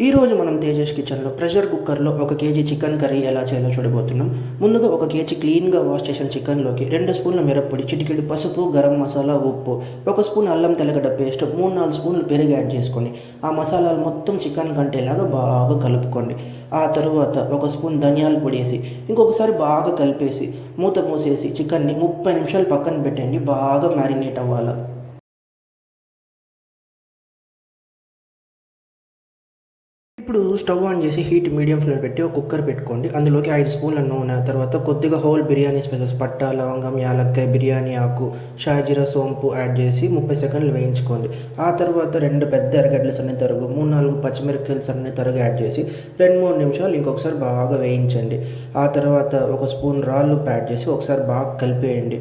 ఈరోజు మనం తేజస్ కిచెన్లో ప్రెషర్ కుక్కర్లో ఒక కేజీ చికెన్ కర్రీ ఎలా చేయాలో చూడబోతున్నాం. ముందుగా ఒక కేజీ క్లీన్గా వాష్ చేసిన చికెన్లోకి రెండు స్పూన్ల మిరప్పొడి చిటికెడు పసుపు గరం మసాలా ఉప్పు ఒక స్పూన్ అల్లం తెల్లగడ్డ పేస్ట్ మూడు నాలుగు స్పూన్లు పెరుగు యాడ్ చేసుకోండి. ఆ మసాలాలు మొత్తం చికెన్ కంటేలాగా బాగా కలుపుకోండి. ఆ తరువాత ఒక స్పూన్ ధనియాల పొడి వేసి ఇంకొకసారి బాగా కలిపేసి మూత మూసేసి చికెన్ని ముప్పై నిమిషాలు పక్కన పెట్టండి బాగా మ్యారినేట్ అవ్వాలి. ఇప్పుడు స్టవ్ ఆన్ చేసి హీట్ మీడియం ఫ్లేమ్ పెట్టి ఒక కుక్కర్ పెట్టుకోండి. అందులోకి ఐదు స్పూన్ల నూనె తర్వాత కొద్దిగా హోల్ బిర్యానీ స్పైసెస్ పట్ట లవంగం యాలక్కాయ బిర్యానీ ఆకు షాజీరా సోంపు యాడ్ చేసి ముప్పై సెకండ్లు వేయించుకోండి. ఆ తర్వాత రెండు పెద్ద ఎరగడ్డలు సన్ని తరుగు మూడు నాలుగు పచ్చిమిరపకాయలు సన్ని తరుగు యాడ్ చేసి రెండు మూడు నిమిషాలు ఇంకొకసారి బాగా వేయించండి. ఆ తర్వాత ఒక స్పూన్ రాళ్ళు యాడ్ చేసి ఒకసారి బాగా కలిపేయండి.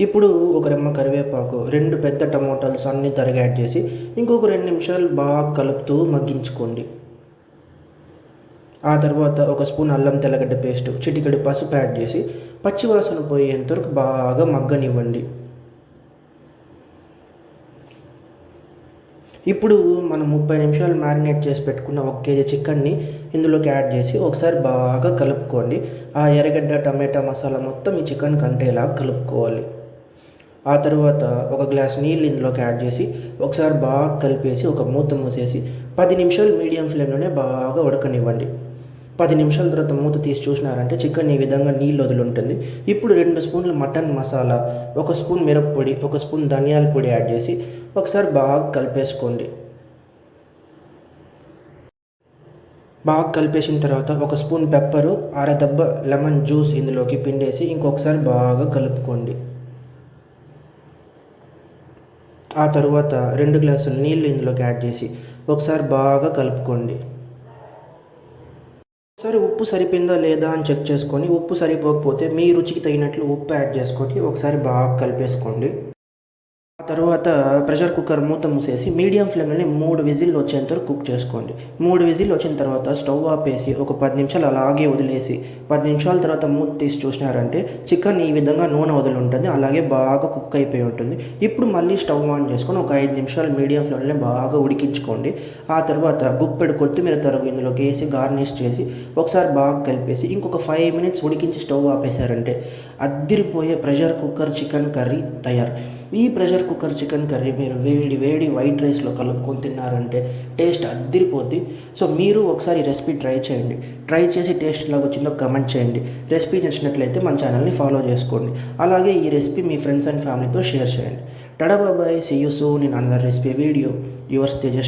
ఇప్పుడు ఒక రెమ్మ కరివేపాకు రెండు పెద్ద టమోటాలు సన్ని తరిగి యాడ్ చేసి ఇంకొక రెండు నిమిషాలు బాగా కలుపుతూ మగ్గించుకోండి. ఆ తర్వాత ఒక స్పూన్ అల్లం తెల్లగడ్డ పేస్ట్ చిటికెడు పసుపు యాడ్ చేసి పచ్చివాసన పోయేంత వరకు బాగా మగ్గనివ్వండి. ఇప్పుడు మనం ముప్పై నిమిషాలు మ్యారినేట్ చేసి పెట్టుకున్న ఒక కేజీ చికెన్ని ఇందులోకి యాడ్ చేసి ఒకసారి బాగా కలుపుకోండి. ఆ ఎర్రగడ్డ టమాటా మసాలా మొత్తం ఈ చికెన్ కంటేలా కలుపుకోవాలి. ఆ తర్వాత ఒక గ్లాస్ నీళ్ళు ఇందులోకి యాడ్ చేసి ఒకసారి బాగా కలిపేసి ఒక మూత మూసేసి పది నిమిషాలు మీడియం ఫ్లేమ్లోనే బాగా ఉడకనివ్వండి. పది నిమిషాల తర్వాత మూత తీసి చూసినారంటే చికెన్ ఈ విధంగా నీళ్ళు వదులుంటుంది ఇప్పుడు రెండు స్పూన్ల మటన్ మసాలా ఒక స్పూన్ మిరప్పొడి ఒక స్పూన్ ధనియాల పొడి యాడ్ చేసి ఒకసారి బాగా కలిపేసుకోండి. బాగా కలిపేసిన తర్వాత ఒక స్పూన్ పెప్పరు అరదబ్బ లెమన్ జ్యూస్ ఇందులోకి పిండేసి ఇంకొకసారి బాగా కలుపుకోండి. ఆ తర్వాత రెండు గ్లాసులు నీళ్ళు ఇందులోకి యాడ్ చేసి ఒకసారి బాగా కలుపుకోండి. ఒకసారి ఉప్పు సరిపోయిందా లేదా అని చెక్ చేసుకొని ఉప్పు సరిపోకపోతే మీ రుచికి తగినట్లు ఉప్పు యాడ్ చేసుకొని ఒకసారి బాగా కలిపేసుకోండి. ఆ తర్వాత ప్రెషర్ కుక్కర్ మూత మూసేసి మీడియం ఫ్లేమ్లోనే మూడు విజిల్లు వచ్చేంత వరకు కుక్ చేసుకోండి. మూడు విజిల్లు వచ్చిన తర్వాత స్టవ్ ఆపేసి ఒక పది నిమిషాలు అలాగే వదిలేసి పది నిమిషాల తర్వాత మూత తీసి చూసినారంటే చికెన్ ఈ విధంగా నూనె వదిలి ఉంటుంది అలాగే బాగా కుక్ అయిపోయి ఉంటుంది. ఇప్పుడు మళ్ళీ స్టవ్ ఆన్ చేసుకొని ఒక ఐదు నిమిషాలు మీడియం ఫ్లేమ్లోనే బాగా ఉడికించుకోండి. ఆ తర్వాత గుప్పెడు కొత్తిమీర తరుగు ఇందులోకి వేసి గార్నిష్ చేసి ఒకసారి బాగా కలిపేసి ఇంకొక ఫైవ్ మినిట్స్ ఉడికించి స్టవ్ ఆపేశారంటే అద్దిరిపోయే ప్రెషర్ కుక్కర్ చికెన్ కర్రీ తయారు. ఈ ప్రెషర్ కుక్కర్ చికెన్ కర్రీ మీరు వేడి వేడి వైట్ రైస్లో కలుపుకొని తిన్నారంటే టేస్ట్ అద్దిరిపోద్ది. సో మీరు ఒకసారి రెసిపీ ట్రై చేయండి. ట్రై చేసి టేస్ట్ లాగా వచ్చిందో కమెంట్ చేయండి. రెసిపీ నచ్చినట్లయితే మన ఛానల్ని ఫాలో చేసుకోండి. అలాగే ఈ రెసిపీ మీ ఫ్రెండ్స్ అండ్ ఫ్యామిలీతో షేర్ చేయండి. టడా బాబాయ్ see you soon in another recipe video. Yours Tejas